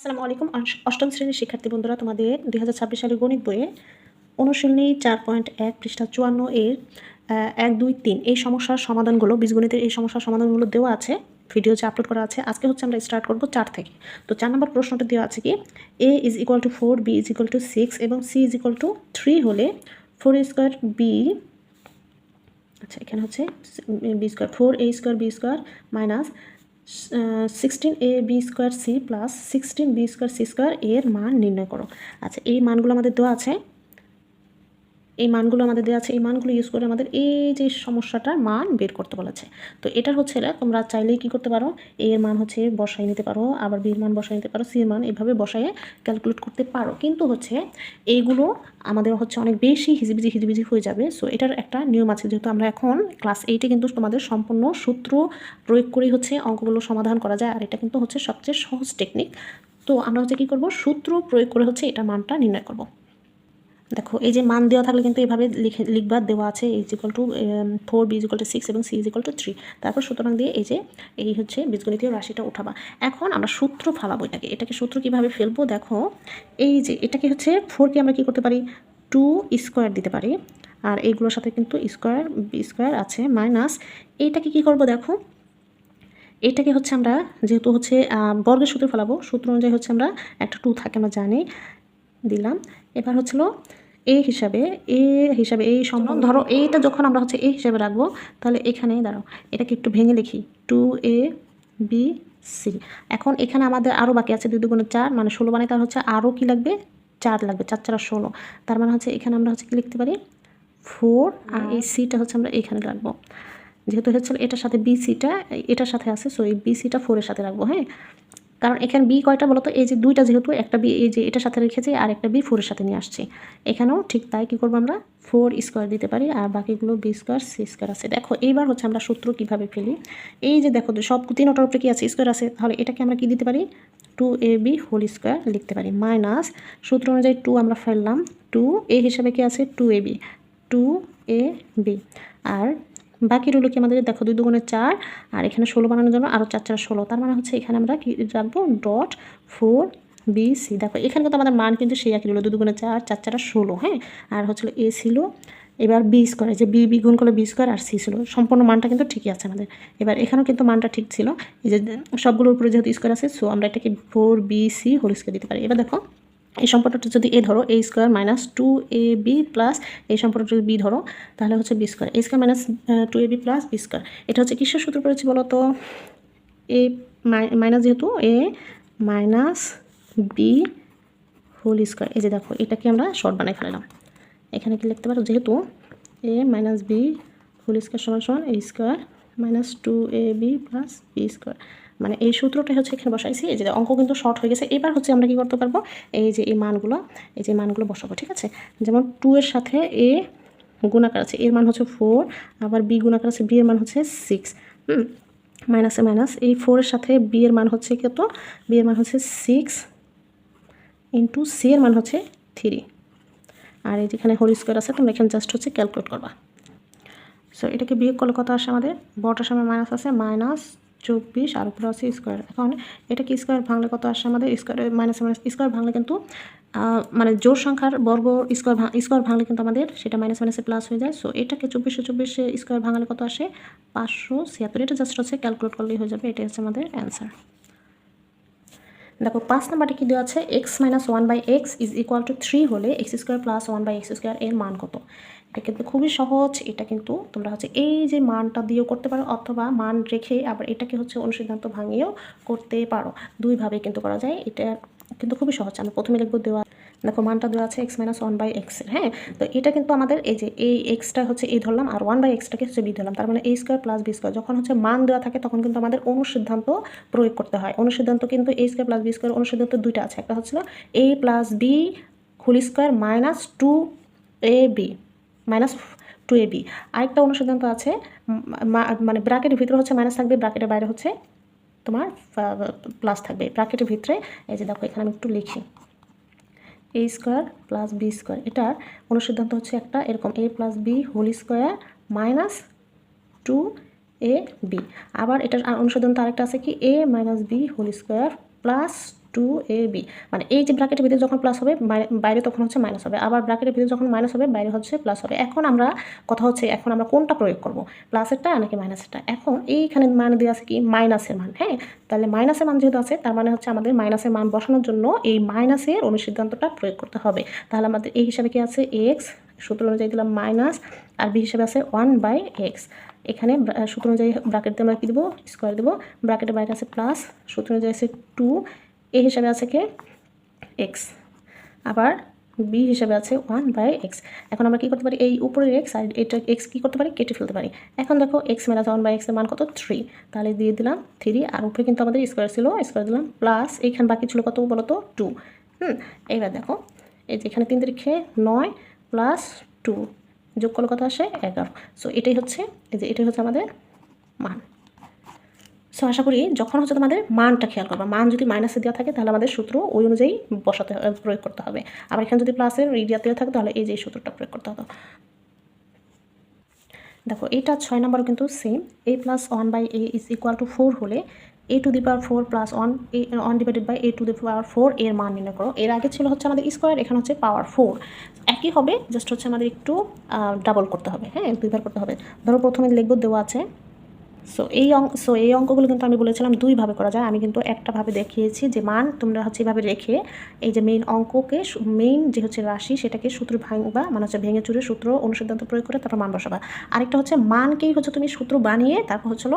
আসসালামু আলাইকুম। অষ্টম শ্রেণির শিক্ষার্থী বন্ধুরা, তোমাদের দুই হাজার ছাব্বিশ সালের গণিত বইয়ে অনুশীলনী চার পয়েন্ট এক, পৃষ্ঠা চুয়ান্ন এর এক, দুই, তিন। এই সমস্যার সমাধানগুলো, বীজগণিতের এই সমস্যার সমাধানগুলো দেওয়া আছে, ভিডিও যে আপলোড করা আছে, আজকে হচ্ছে আমরা স্টার্ট করব চার থেকে। তো চার নম্বর প্রশ্নটা দেওয়া আছে কি A is equal to four B is equal to six এবং C is equal to three হলে ফোর স্কোয়ার বি আচ্ছা এখানে হচ্ছে B square four A square B square minus sixteen A B square C plus sixteen B square C square এর মান নির্ণয় করো। আচ্ছা এই মানগুলো আমাদের দেওয়া আছে। এই মানগুলো আমাদের দেওয়া আছে, এই মানগুলো ইউজ করে আমাদের এই যে সমস্যাটার মান বের করতে বলেছে। তো এটার হচ্ছে তোমরা চাইলেই কী করতে পারো এ এর মান হচ্ছে বসাই নিতে পারো, আবার বির মান বসাই নিতে পারো সি এর মান এভাবে বসায়ে ক্যালকুলেট করতে পারো। কিন্তু হচ্ছে এইগুলো আমাদের হচ্ছে অনেক বেশি হিজিবিজি হিজিবিজি হয়ে যাবে। সো এটার একটা নিয়ম আছে, যেহেতু আমরা এখন ক্লাস এইটে কিন্তু তোমাদের সম্পূর্ণ সূত্র প্রয়োগ করেই হচ্ছে অঙ্কগুলো সমাধান করা যায়, আর এটা কিন্তু হচ্ছে সবচেয়ে সহজ টেকনিক তো আমরা হচ্ছে কী করব, সূত্র প্রয়োগ করে হচ্ছে এটা মানটা নির্ণয় করব। দেখো, এই যে মান দেওয়া থাকলে কিন্তু এভাবে লিখে লিখবার দেওয়া আছে is equal to four B equal to six এবং C is equal to three তারপর সুতরাং দিয়ে এই যে, এই হচ্ছে বীজগণিতীয় রাশিটা উঠাবা। এখন আমরা সূত্র ফালাবো এটাকে। এটাকে সূত্র কীভাবে ফেলব? দেখো, এই যে, এটাকে হচ্ছে ফোরকে আমরা কি করতে পারি? টু স্কোয়ার দিতে পারি। আর এইগুলোর সাথে কিন্তু স্কোয়ার স্কোয়ার আছে মাইনাস এইটাকে কি করব দেখো? এটাকে হচ্ছে আমরা যেহেতু হচ্ছে বর্গের সূত্রে ফেলাবো, সূত্র অনুযায়ী হচ্ছে আমরা একটা টু থাকে, আমরা জানি, দিলাম। এবার হচ্ছিল এ হিসাবে এ হিসাবে এই সম্ভব ধরো এইটা যখন আমরা হচ্ছে এ হিসাবে রাখব তাহলে এখানে দাঁড়াও এটাকে একটু ভেঙে লিখি। Two A B C. এখন এখানে আমাদের আরও বাকি আছে দুই দুগুণে চার মানে ষোলো মানে তার হচ্ছে আরও কি লাগবে? চার লাগবে চার চার ষোলো। তার মানে হচ্ছে এখানে আমরা হচ্ছে কি লিখতে পারি? ফোর আর এই সিটা হচ্ছে আমরা এখানে রাখব। যেহেতু হচ্ছে এটার সাথে বি সিটা এটার সাথে আছে সো এই বি সিটা ফোরের সাথে রাখব হ্যাঁ? কারণ এখানে বি কয়টা বলতো? এই যে দুইটা যেহেতু, একটা বি এই যে এটার সাথে রেখেছি আর একটা বি ফোরের সাথে নিয়ে আসছি। এখানেও ঠিক তাই কী করব আমরা? ফোর স্কোয়ার দিতে পারি আর বাকিগুলো বি স্কোয়ার সি স্কোয়ার আছে। দেখো, এইবার হচ্ছে আমরা সূত্র কীভাবে ফেলি? এই যে দেখো সব তিনটার উপরে কি আছে? স্কোয়ার আছে। তাহলে এটাকে আমরা কি দিতে পারি? Two A B whole square লিখতে পারি। মাইনাস সূত্র অনুযায়ী টু আমরা ফেললাম। টু এ হিসাবে কি আছে? Two A B two A B আর বাকি রইল কি আমাদের, দেখো দুই দুগুণে চার, আর এখানে ষোলো বানানোর জন্য আরও চার চার ষোলো। তার মানে হচ্ছে এখানে আমরা কি রাখব? ডট ফোর বি সি দেখো, এখানে কিন্তু আমাদের মান কিন্তু সেই একই রইল, দুই দুগুণে চার চার চার ষোলো হ্যাঁ? আর হচ্ছিল এ ছিল, এবার বি স্কোয়ার যে বি বি গুণ করলে বি স্কোয়ার আর সি ছিল। সম্পূর্ণ মানটা কিন্তু ঠিকই আছে আমাদের। এবার এখানেও কিন্তু মানটা ঠিক ছিল। এই যে সবগুলোর উপরে যেহেতু স্কোয়ার আছে সো আমরা এটাকে four B C whole square দিতে পারি। এবার দেখো এই সম্পর্কটা যদি এ ধরো A square minus two A B plus এই সম্পর্কটা যদি বি ধরো, তাহলে হচ্ছে B square A square minus two A B plus B square এটা হচ্ছে কিসের সূত্র পড়েছি বলো তো এ মাইনাস যেহেতু A minus B whole square এই যে দেখো, এটাকে আমরা শর্ট বানাই ফেলাম এখানে কি লিখতে পারো? যেহেতু A minus B whole square সমান সমান A square minus two A B plus B square মানে এই সূত্রটাই হচ্ছে এখানে বসাইছি। এই যে অঙ্ক কিন্তু শর্ট হয়ে গেছে। এবার হচ্ছে আমরা কি করতে পারব? এই যে এই মানগুলো, এই যে মানগুলো বসাবো, ঠিক আছে? যেমন টু এর সাথে এ গুণাকার আছে, এর মান হচ্ছে ফোর আবার বি গুণাকার আছে বি এর মান হচ্ছে সিক্স হুম? মাইনাসে মাইনাস এই ফোরের সাথে বি এর মান হচ্ছে কত? বি এর মান হচ্ছে সিক্স ইন্টু সি এর মান হচ্ছে থ্রি আর এই যেখানে হোল স্কোয়ার আছে, তোমরা এখানে জাস্ট হচ্ছে ক্যালকুলেট করবা। সো এটাকে বিয়োগ করলে কত আসে আমাদের? বড়টার সময় মাইনাস আছে মাইনাস চব্বিশ আর উপরে আছে স্কোয়ার এখন এটা কি স্কোয়ার ভাঙলে কত আসে আমাদের? স্কোয়ার মাইনাস মাইনাস স্কোয়ার ভাঙলে কিন্তু মানে জোর সংখ্যার বর্গ স্কোয়ার স্কোয়ার ভাঙলে কিন্তু আমাদের সেটা মাইনাস মাইনাসে প্লাস হয়ে যায়। সো এটাকে চব্বিশশো চব্বিশে স্কোয়ার ভাঙলে কত আসে? পাঁচশো ছিয়াত্তর। এটা জাস্ট হচ্ছে ক্যালকুলেট করলেই হয়ে যাবে। এটাই হচ্ছে আমাদের অ্যান্সার দেখো, পাঁচ নাম্বারটি কি দেওয়া আছে? X minus one by X is equal to three হলে X square plus one by X square এর মান কত? এটা কিন্তু খুবই সহজ। এটা কিন্তু তোমরা হচ্ছে এই যে মানটা দিয়েও করতে পারো অথবা মান রেখে আবার এটাকে হচ্ছে অনুসিদ্ধান্ত ভাঙিয়েও করতে পারো। দুইভাবে কিন্তু করা যায়। এটা কিন্তু খুবই সহজ। আমি প্রথমে লিখব দেওয়া, দেখো মানটা দেওয়া আছে এক্স মাইনাস ওয়ান বাই এক্সের হ্যাঁ? তো এটা কিন্তু আমাদের এই যে এই এক্সটা হচ্ছে এই ধরলাম আর ওয়ান বাই এক্সটাকে হচ্ছে বি ধরলাম। তার মানে এই স্কোয়ার প্লাস বি স্কোয়ার যখন হচ্ছে মান দেওয়া থাকে তখন কিন্তু আমাদের অনুসিদ্ধান্ত প্রয়োগ করতে হয়। অনুসিদ্ধান্ত কিন্তু এই স্কোয়ার প্লাস বি স্কোয়ার অনুসিদ্ধান্ত দুইটা আছে। একটা হচ্ছিল A plus B whole square minus two A B minus two A B. আরেকটা অনুসিদ্ধান্ত আছে মানে ব্র্যাকেটের ভিতরে হচ্ছে মাইনাস থাকবে, ব্র্যাকেটের বাইরে হচ্ছে তোমার প্লাস থাকবে। ব্র্যাকেটের ভিতরে, এই যে দেখো, এখানে আমি একটু লিখি। A square plus B square এটার অনুসিদ্ধান্ত হচ্ছে একটা, এরকম A plus B whole square minus two A B. আবার এটার অনুসিদ্ধান্ত আরেকটা আছে কি? A minus B whole square plus two A B মানে এই যে ব্র্যাকেটের ভিতরে যখন প্লাস হবে, বাইরে- তখন হচ্ছে মাইনাস হবে। আবার ব্র্যাকেটের ভিতরে যখন মাইনাস হবে, বাইরে হচ্ছে প্লাস হবে। এখন আমরা কথা হচ্ছে, এখন আমরা কোনটা প্রয়োগ করব? প্লাসেরটা নাকি মাইনাসেরটা এখন এইখানে মান দিয়ে আছে কি? মাইনাসের মান হ্যাঁ? তাহলে মাইনাসের মান যেহেতু আছে, তার মানে হচ্ছে আমাদের মাইনাসের মান বসানোর জন্য এই মাইনাসের অনুসিদ্ধান্তটা প্রয়োগ করতে হবে। তাহলে আমাদের এই হিসাবে কি আছে? এক্স সূত্র অনুযায়ী দিলাম মাইনাস আর বি হিসাবে আছে ওয়ান বাই এক্স এখানে সূত্র অনুযায়ী ব্র্যাকেট দিয়ে আমরা কী দেবো? স্কোয়ার দেবো। ব্র্যাকেটের বাইরে আছে প্লাস সূত্র অনুযায়ী আছে টু এ হিসাবে আছে কে? এক্স আবার বি হিসাবে আছে ওয়ান বাই এক্স এখন আমরা কী করতে পারি? এই উপরের এক্স আর এটা এক্স কী করতে পারি? কেটে ফেলতে পারি। এখন দেখো এক্স মাইনাস ওয়ান বাই এক্সের মান কত? থ্রি তাহলে দিয়ে দিলাম থ্রি আর উপরে কিন্তু আমাদের স্কোয়ার ছিল স্কোয়ার দিলাম প্লাস এইখানে বাকি ছিল কত বলো তো টু হুম, এইবার দেখো, এই যে এখানে তিন তারিখে নয় প্লাস টু যোগ করলে কত আসে? এগারো। সো এটাই হচ্ছে, এই যে এটাই হচ্ছে আমাদের মান। সো আশা করি যখন হচ্ছে তোমাদের মানটা খেয়াল করবা, মান যদি মাইনাসে দেওয়া থাকে তাহলে আমাদের সূত্র ওই অনুযায়ী বসাতে প্রয়োগ করতে হবে। আবার এখানে যদি প্লাসের রিডিয়া দেওয়া থাকে তাহলে এই যে সূত্রটা প্রয়োগ করতে হবে। দেখো, এটা ছয় নম্বর কিন্তু same A plus one by A is equal to four হলে A to the power four plus one A one divided by A to the power four এর মান নির্ণয় করো। এর আগে ছিল হচ্ছে আমাদের স্কোয়ার এখানে হচ্ছে পাওয়ার ফোর একই হবে জাস্ট হচ্ছে আমাদের একটু ডাবল করতে হবে হ্যাঁ দুইবার করতে হবে। ধরো প্রথমে লিখব দেওয়া আছে সো এই অঙ্ক সো এই অঙ্কগুলো কিন্তু আমি বলেছিলাম দুইভাবে করা যায়। আমি কিন্তু একটা ভাবে দেখিয়েছি যে মান তোমরা হচ্ছে এইভাবে রেখে এই যে মেইন অঙ্ককে মেইন যে হচ্ছে রাশি সেটাকে সূত্র ভাঙবা মানে হচ্ছে ভেঙে চুরে সূত্র অনুসিদ্ধান্ত প্রয়োগ করে তারপর মান বসাবা। আরেকটা হচ্ছে মানকেই হচ্ছে তুমি সূত্র বানিয়ে তারপর হচ্ছিল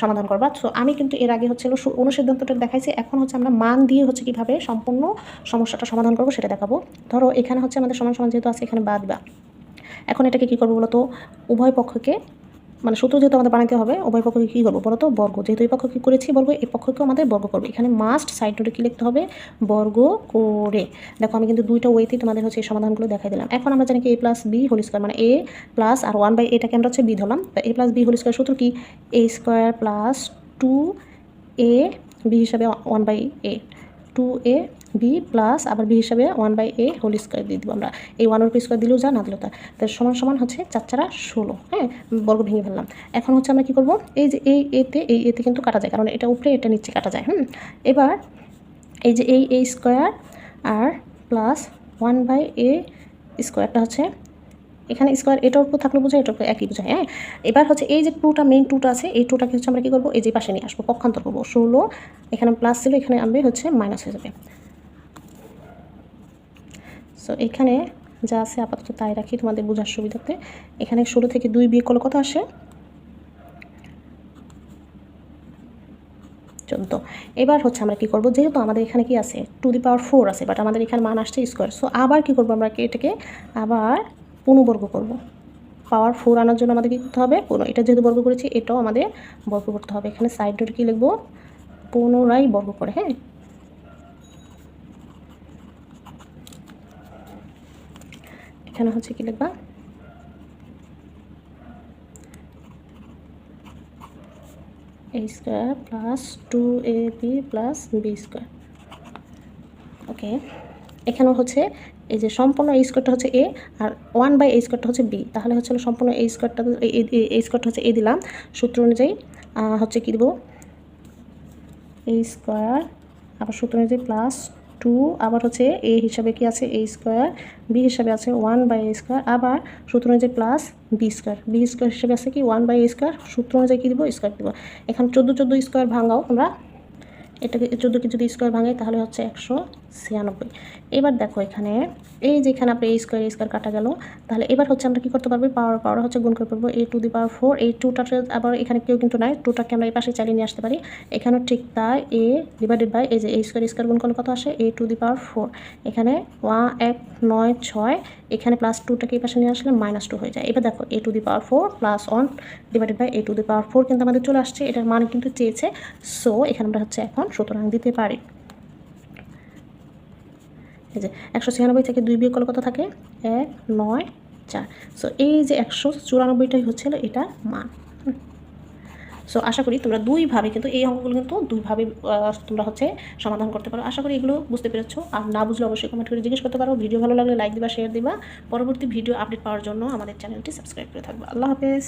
সমাধান করবা। সো আমি কিন্তু এর আগে হচ্ছিল অনুসিদ্ধান্তটা দেখাইছি। এখন হচ্ছে আমরা মান দিয়ে হচ্ছে কীভাবে সম্পূর্ণ সমস্যাটা সমাধান করব সেটা দেখাবো। ধরো এখানে হচ্ছে আমাদের সমান সমান যেহেতু আছে, এখানে বাদ দিবা। এখন এটাকে কী করব বলতো? উভয় পক্ষকে মানে সূত্র যেহেতু আমাদের বানাতে হবে, উভয় পক্ষকে কী করব বলো তো বর্গ। যেহেতু এই পক্ষ কী করেছি বর্গ এই পক্ষকেও আমাদের বর্গ করবে। এখানে মাস্ট সাইড কী লিখতে হবে? বর্গ করে। দেখো, আমি কিন্তু দুইটা ওয়েতেই তোমাদের হচ্ছে এই সমাধানগুলো দেখাই দিলাম। এখন আমরা জানি কি A plus B whole square মানে এ প্লাস আর ওয়ান বাই এটাকে আমরা হচ্ছে বি ধরলাম। A plus B whole square সূত্র কি? A square plus two A B হিসাবে one by A two A B plus আবার বি হিসাবে one by A whole square দিয়ে দিব আমরা। এই ওয়ান উপর স্কোয়ার দিলেও যা না দিলেও তা। তার সমান সমান হচ্ছে চার চারা ষোলো হ্যাঁ? বর্গ ভেঙে ফেললাম। এখন হচ্ছে আমরা কী করব? এই যে এই এতে এই এতে কিন্তু কাটা যায়, কারণ এটা উপরে, এটা নিচে কাটা যায়, হুম? এবার এই যে এই এ স্কোয়ার আর প্লাস ওয়ান বাই এ স্কোয়ারটা হচ্ছে এখানে স্কোয়ার এটার উপর থাকলে বোঝায়, এটার উপর একই বোঝায় হ্যাঁ? এবার হচ্ছে এই যে টুটা মেইন টুটা আছে, এই টুটাকে হচ্ছে আমরা কী করব? এই যে পাশে নিয়ে আসব, পক্ষান্তর করব। ষোলো, এখানে প্লাস ছিল, এখানে আনবে, হচ্ছে মাইনাস হয়ে যাবে। সো এখানে যা আছে আপাতত তাই রাখি তোমাদের বোঝার সুবিধাতে। এখানে ষোলো থেকে দুই বিয়ে করলে কত আসে? চোদ্দ। এবার হচ্ছে আমরা কি করব? যেহেতু আমাদের এখানে কি আছে? টু দি পাওয়ার ফোর আছে বাট আমাদের এখানে মান আসছে স্কোয়ার সো আবার কি করব আমরা এটাকে? আবার পুনবর্গ করব। পাওয়ার ফোর আনার জন্য আমাদের কী করতে হবে? পুনঃ এটা যেহেতু বর্গ করেছি, এটাও আমাদের বর্গ করতে হবে। এখানে সাইড নোট কী লিখব? পুনরায় বর্গ করে হ্যাঁ? এখানে হচ্ছে কি লিখবা? A square plus two A B plus B square okay এখানে হচ্ছে এই যে সম্পূর্ণ এই স্কোয়ারটা হচ্ছে এ আর ওয়ান বাই এই স্কোয়ারটা হচ্ছে বি তাহলে হচ্ছে সম্পূর্ণ এই স্কোয়ারটা এই স্কোয়ারটা হচ্ছে এ দিলাম। সূত্র অনুযায়ী হচ্ছে কী দেবো? এ স্কোয়ার আবার সূত্র অনুযায়ী প্লাস টু, আবার হচ্ছে এ হিসাবে কি আছে? এ স্কোয়ার বি হিসাবে আছে ওয়ান বাই এ স্কোয়ার আবার সূত্র অনুযায়ী plus B square B square হিসাবে আছে কি? ওয়ান বাই এ স্কোয়ার সূত্র অনুযায়ী কী দিব? স্কোয়ার দিব। এখন চোদ্দ চোদ্দ স্কোয়ার ভাঙাও আমরা। এটাকে চোদ্দোকে যদি স্কোয়ার ভাঙে তাহলে হচ্ছে একশো ছিয়ানব্বই। এবার দেখো এখানে, এই যেখানে আপনি এই স্কোয়ার স্কোয়ার কাটা গেল, তাহলে এবার হচ্ছে আমরা কী করতে পারব? পাওয়ার পাওয়ার হচ্ছে গুণ করে পারব এ টু দি পাওয়ার ফোর এই টুটাতে আবার এখানে কেউ কিন্তু নাই টুটাকে আমরা এই পাশে চালিয়ে নিয়ে আসতে পারি। এখানেও ঠিক তাই এ ডিভাইডেড বাই এই যে এই স্কোয়ার স্কোয়ার গুণ করলে কত আসে? A to the power four এখানে ওয়ান এক, নয়, ছয়, এখানে প্লাস টুটাকে এই পাশে নিয়ে আসলে মাইনাস টু হয়ে যায়। এবার দেখো A to the power four plus one divided by A to the power four কিন্তু আমাদের চলে আসছে, এটার মান কিন্তু চেয়েছে। সো এখানে আমরা হচ্ছে এখন সুতরাং দিতে পারি। এই যে একশো ছিয়ানব্বই থেকে দুই বিয়োগ কত থাকে? এক, নয়, চার। সো এই যে একশো চুরানব্বইটাই হচ্ছিল এটা মান। সো আশা করি তোমরা দুইভাবে কিন্তু এই অঙ্কগুলো কিন্তু দুইভাবে তোমরা হচ্ছে সমাধান করতে পারো। আশা করি এগুলো বুঝতে পেরেছ। আর না বুঝলে অবশ্যই কমেন্ট করে জিজ্ঞেস করতে পারো। ভিডিও ভালো লাগলে লাইক দিবা শেয়ার দিবা। পরবর্তী ভিডিও আপডেট পাওয়ার জন্য আমাদের চ্যানেলটি সাবস্ক্রাইব করে থাকবে। আল্লাহ হাফেজ।